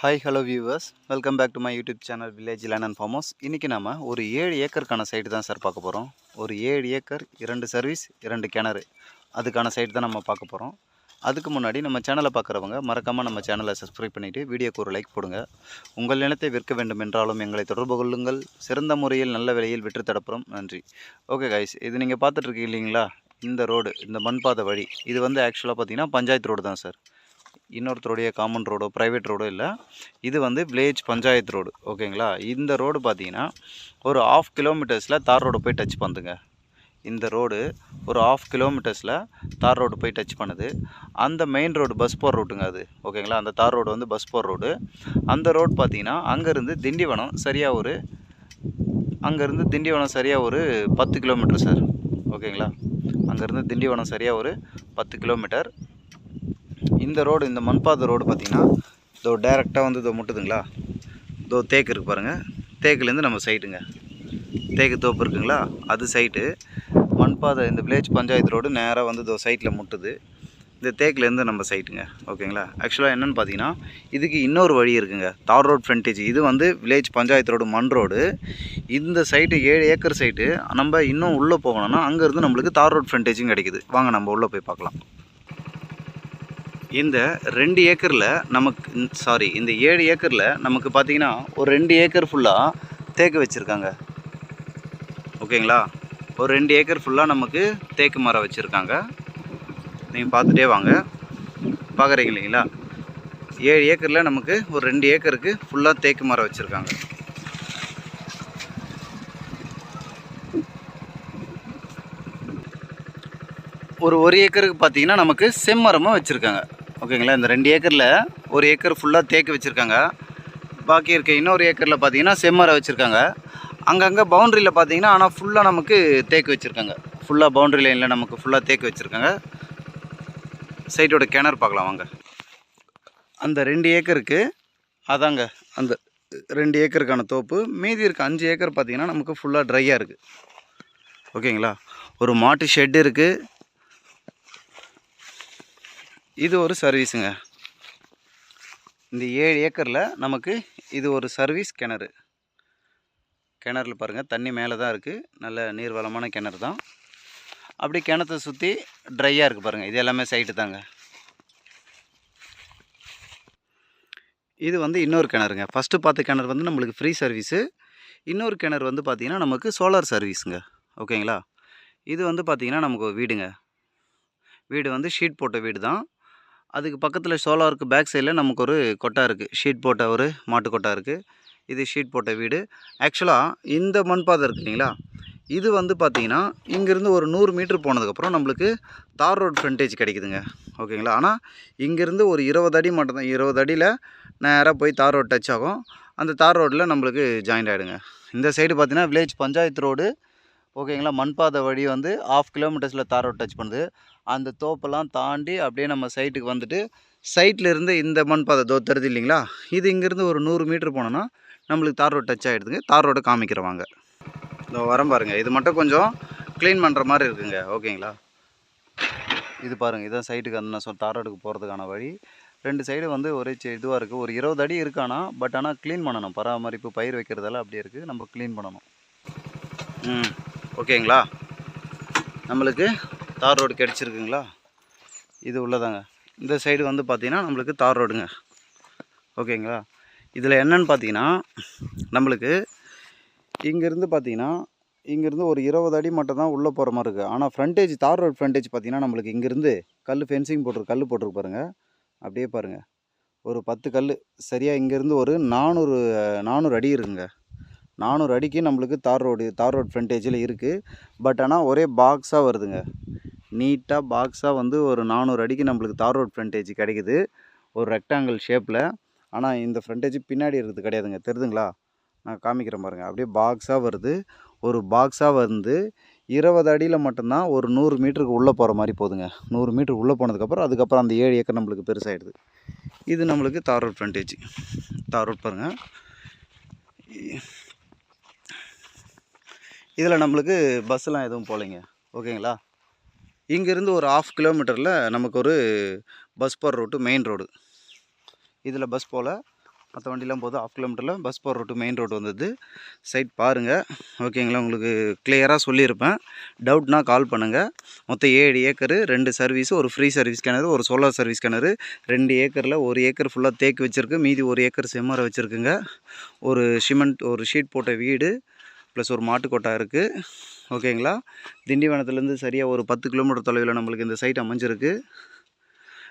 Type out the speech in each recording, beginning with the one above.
Hi hello viewers welcome back to my YouTube channel village land and farmers இன்றைக்கி நம்ம ஒரு ஏழு ஏக்கருக்கான site தான் சார் பார்க்க போகிறோம் ஒரு ஏழு ஏக்கர் இரண்டு சர்வீஸ் இரண்டு கிணறு. அதுக்கான சைட் தான் நம்ம பார்க்க போகிறோம் அதுக்கு முன்னாடி நம்ம சேனலை பார்க்குறவங்க மறக்காமல் நம்ம சேனலை சப்ஸ்கிரைப் பண்ணிவிட்டு வீடியோக்கு ஒரு லைக் போடுங்க. உங்கள் நிலத்தை விற்க வேண்டும் என்றாலும் எங்களை தொடர்பு கொள்ளுங்கள். சிறந்த முறையில் நல்ல விலையில் விற்று தடப்புறோம் நன்றி. ஓகே கைஸ் இது நீங்கள் பார்த்துட்ருக்கீங்க இல்லைங்களா? இந்த ரோடு இந்த மண்பாதை வழி. இது வந்து ஆக்சுவலாக பார்த்தீங்கன்னா பஞ்சாயத்து ரோடு தான் சார் இன்னொருத்தருடைய காமன் ரோடோ ப்ரைவேட் ரோடோ இல்லை. இது வந்து வில்லேஜ் பஞ்சாயத்து ரோடு ஓகேங்களா? இந்த ரோடு பார்த்தீங்கன்னா ஒரு ஆஃப் கிலோமீட்டர்ஸில் தார் ரோடு போய் டச் பண்ணுதுங்க. இந்த ரோடு ஒரு ஆஃப் கிலோமீட்டர்ஸில் தார் ரோடு போய் டச் பண்ணுது. அந்த மெயின் ரோடு பஸ் போகிற ரூட்டுங்க அது ஓகேங்களா? அந்த தார் ரோடு வந்து பஸ் போகிற ரோடு அந்த ரோடு பார்த்தீங்கன்னா அங்கேருந்து திண்டிவனம் சரியாக ஒரு அங்கேருந்து திண்டிவனம் சரியாக ஒரு பத்து கிலோமீட்டர் சார் ஓகேங்களா? அங்கேருந்து திண்டிவனம் சரியாக ஒரு பத்து கிலோமீட்டர் இந்த ரோடு இந்த மண்பாதை ரோடு பார்த்தீங்கன்னா இதோ டேரெக்டாக வந்து இதோ முட்டுதுங்களா? இதோ தேக்கு இருக்குது பாருங்கள் தேக்குலேருந்து நம்ம சைட்டுங்க தேக்கு தோப்பு இருக்குங்களா? அது சைட்டு மண்பாதை இந்த வில்லேஜ் பஞ்சாயத்து ரோடு நேராக வந்து இதோ சைட்டில் முட்டுது. இந்த தேக்குலேருந்து நம்ம சைட்டுங்க ஓகேங்களா? ஆக்சுவலாக என்னென்னு பார்த்தீங்கன்னா இதுக்கு இன்னொரு வழி இருக்குங்க. தார் ரோட் ஃப்ரண்டேஜ் இது வந்து வில்லேஜ் பஞ்சாயத்து ரோடு மண் ரோடு. இந்த சைட்டு ஏழு ஏக்கர் சைட்டு நம்ம இன்னும் உள்ளே போகணும்னா அங்கேருந்து நம்மளுக்கு தார் ரோட் ஃப்ரண்டேஜும் கிடைக்குது. வாங்க நம்ம உள்ளே போய் பார்க்கலாம். இந்த ரெண்டு ஏக்கரில் நமக்கு சாரி இந்த ஏழு ஏக்கரில் நமக்கு பார்த்தீங்கன்னா ஒரு ரெண்டு ஏக்கர் ஃபுல்லாக தேக்கு வச்சுருக்காங்க. ஓகேங்களா? ஒரு ரெண்டு ஏக்கர் ஃபுல்லாக நமக்கு தேக்கு மரம் வச்சுருக்காங்க. நீங்கள் பார்த்துட்டே வாங்க. பார்க்குறீங்க இல்லைங்களா? ஏழு ஏக்கரில் நமக்கு ஒரு ரெண்டு ஏக்கருக்கு ஃபுல்லாக தேக்கு மரம் வச்சுருக்காங்க. ஒரு ஒரு ஏக்கருக்கு பார்த்தீங்கன்னா நமக்கு செம்மரமும் வச்சுருக்காங்க. ஓகேங்களா? இந்த ரெண்டு ஏக்கரில் ஒரு ஏக்கர் ஃபுல்லாக தேக்கு வச்சுருக்காங்க. பாக்கி இருக்க இன்னொரு ஏக்கரில் பார்த்தீங்கன்னா செம்மரம் வச்சுருக்காங்க. அங்கங்கே பவுண்ட்ரியில் பார்த்தீங்கன்னா ஆனால் ஃபுல்லாக நமக்கு தேக்கு வச்சுருக்காங்க. ஃபுல்லாக பவுண்ட்ரி லைனில் நமக்கு ஃபுல்லாக தேக்கு வச்சுருக்காங்க. சைட்டோட கிணறு பார்க்கலாம் வாங்க. அந்த ரெண்டு ஏக்கருக்கு அதாங்க அந்த ரெண்டு ஏக்கருக்கான தோப்பு. மீதி இருக்க அஞ்சு ஏக்கர் பார்த்தீங்கன்னா நமக்கு ஃபுல்லாக ட்ரையாக இருக்குது ஓகேங்களா? ஒரு மாட்டு ஷெட் இருக்குது இது ஒரு சர்வீஸுங்க. இந்த ஏழு ஏக்கரில் நமக்கு இது ஒரு சர்வீஸ் கிணறு. கிணறுல பாருங்கள் தண்ணி மேலே தான் இருக்குது நல்ல நீர்வளமான கிணறு தான். அப்படி கிணத்தை சுற்றி ட்ரையாக இருக்குது பாருங்கள் இது எல்லாமே சைட்டு தாங்க. இது வந்து இன்னொரு கிணறுங்க. ஃபஸ்ட்டு பார்த்த கிணறு வந்து நம்மளுக்கு ஃப்ரீ சர்வீஸு இன்னொரு கிணறு வந்து பார்த்திங்கன்னா நமக்கு சோலார் சர்வீஸுங்க ஓகேங்களா இது வந்து பார்த்திங்கன்னா நமக்கு வீடுங்க. வீடு வந்து ஷீட் போட்ட வீடு தான் அதுக்கு பக்கத்தில் சோலாருக்கு பேக் சைடில் நமக்கு ஒரு கொட்டா இருக்குது ஷீட் போட்ட ஒரு மாட்டு கொட்டா இருக்குது இது ஷீட் போட்ட வீடு. ஆக்சுவலாக இந்த மண்பாதை இருக்கு இல்லைங்களா? இது வந்து பார்த்திங்கன்னா இங்கேருந்து ஒரு நூறு மீட்ரு போனதுக்கப்புறம் நம்மளுக்கு தார் ரோட் ஃப்ரண்டேஜ் கிடைக்குதுங்க. ஓகேங்களா? ஆனால் இங்கேருந்து ஒரு இருபது அடி மட்டும் தான் இருபது அடியில் நேராக போய் தார் ரோட் டச் ஆகும். அந்த தார் ரோட்டில் நம்மளுக்கு ஜாயிண்ட் ஆகிடுங்க இந்த சைடு பார்த்திங்கன்னா வில்லேஜ் பஞ்சாயத்து ரோடு ஓகேங்களா? மண்பாதை வழி வந்து ஆஃப் கிலோமீட்டர்ஸில் தார் ரோட் டச் பண்ணுது. அந்த தோப்பெல்லாம் தாண்டி அப்படியே நம்ம சைட்டுக்கு வந்துட்டு சைட்டில் இருந்து இந்த மண்பாதை தோ தருது இல்லைங்களா? இது இங்கேருந்து ஒரு நூறு மீட்ரு போனோன்னா நம்மளுக்கு தார் ரோடு டச் ஆகிடுதுங்க தார் ரோடு காமிக்கிறவாங்க. இதோ வரம் பாருங்கள் இது மட்டும் கொஞ்சம் க்ளீன் பண்ணுற மாதிரி இருக்குங்க. ஓகேங்களா? இது பாருங்கள் இதான் சைட்டுக்கு அந்த சொல் தார் ரோடுக்கு போகிறதுக்கான வழி. ரெண்டு சைடு வந்து ஒரே இதுவாக இருக்குது ஒரு இருபது அடி இருக்கானா பட் ஆனால் க்ளீன் பண்ணணும். பராமரிப்பு பயிர் வைக்கிறதெல்லாம் அப்படியே இருக்குது நம்ம க்ளீன் பண்ணணும். ம். ஓகேங்களா? நம்மளுக்கு தார் ரோடு கிடச்சிருக்குங்களா? இது உள்ளதாங்க. இந்த சைடு வந்து பார்த்திங்கன்னா நம்மளுக்கு தார் ரோடுங்க. ஓகேங்களா? இதில் என்னன்னு பார்த்தீங்கன்னா நம்மளுக்கு இங்கேருந்து பார்த்தீங்கன்னா இங்கேருந்து ஒரு இருபது அடி மட்டும் தான் உள்ளே போகிற மாதிரி இருக்குது ஆனால் ஃப்ரண்டேஜ் தார் ரோட் ஃப்ரண்டேஜ் பார்த்தீங்கன்னா நம்மளுக்கு இங்கேருந்து கல் ஃபென்சிங் போட்டிருக்கு கல் போட்டிருக்கு பாருங்கள் அப்படியே பாருங்கள் ஒரு பத்து கல் சரியாக இங்கேருந்து ஒரு நானூறு நானூறு அடி இருக்குங்க. நானூறு அடிக்கு நம்மளுக்கு தார் ரோடு தார் ரோட் ஃப்ரண்டேஜில் இருக்குது பட் ஆனால் ஒரே பாக்ஸாக வருதுங்க. நீட்டாக பாக்ஸாக வந்து ஒரு நானூறு அடிக்கு நம்மளுக்கு தார் ரோட் ஃப்ரண்டேஜ் கிடைக்குது ஒரு ரெக்டாங்கிள் ஷேப்பில் ஆனால் இந்த ஃப்ரண்டேஜ் பின்னாடி இருக்குது கிடையாதுங்க தெரியுதுங்களா நான் காமிக்கிறேன் பாருங்கள் அப்படியே பாக்ஸாக வருது ஒரு பாக்ஸாக வந்து இருபது அடியில் மட்டும்தான் ஒரு நூறு மீட்டருக்கு உள்ளே போகிற மாதிரி போதுங்க நூறு மீட்டருக்கு உள்ளே போனதுக்கப்புறம் அதுக்கப்புறம் அந்த ஏழு ஏக்கர் நம்மளுக்கு பெருசாகிடுது இது நம்மளுக்கு தார் ரோட் ஃப்ரண்டேஜ் தார் ரோட் பாருங்கள் இதில் நம்மளுக்கு பஸ்ஸெலாம் எதுவும் போகலைங்க ஓகேங்களா இங்கேருந்து ஒரு ஆஃப் கிலோமீட்டரில் நமக்கு ஒரு பஸ் போகிற ரூட்டு மெயின் ரோடு இதில் பஸ் போல் மற்ற வண்டிலாம் போதும் ஆஃப் கிலோமீட்டரில் பஸ் போகிற ரோட்டு மெயின் ரோடு வந்தது. சைட் பாருங்கள் ஓகேங்களா உங்களுக்கு கிளியராக சொல்லியிருப்பேன். டவுட்னா கால் பண்ணுங்கள் மொத்தம் ஏழு ஏக்கரு ரெண்டு சர்வீஸு ஒரு ஃப்ரீ சர்வீஸ் கிணறு ஒரு சோலார் சர்வீஸ் கிணறு. ரெண்டு ஏக்கரில் ஒரு ஏக்கர் ஃபுல்லாக தேக்கு வச்சுருக்கு. மீதி ஒரு ஏக்கர் செம்மரை வச்சுருக்குங்க. ஒரு சிமெண்ட் ஒரு ஷீட் போட்ட வீடு. ப்ளஸ் ஒரு மாட்டுக்கொட்டா இருக்குது ஓகேங்களா திண்டிவனத்துலேருந்து சரியாக ஒரு பத்து கிலோமீட்டர் தொலைவில் நம்மளுக்கு இந்த சைட் அமைஞ்சிருக்கு.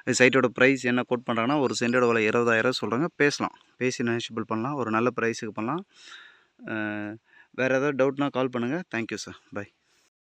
இந்த சைட்டோட ப்ரைஸ் என்ன கோட் பண்ணுறாங்கன்னா ஒரு சென்டோட விலை இருபதாயிரம் சொல்கிறாங்க பேசலாம். பேசி நெகோஷியபிள் பண்ணலாம். ஒரு நல்ல ப்ரைஸுக்கு பண்ணலாம். வேறு ஏதாவது டவுட்னா கால் பண்ணுங்கள் தேங்க்யூ சார் பை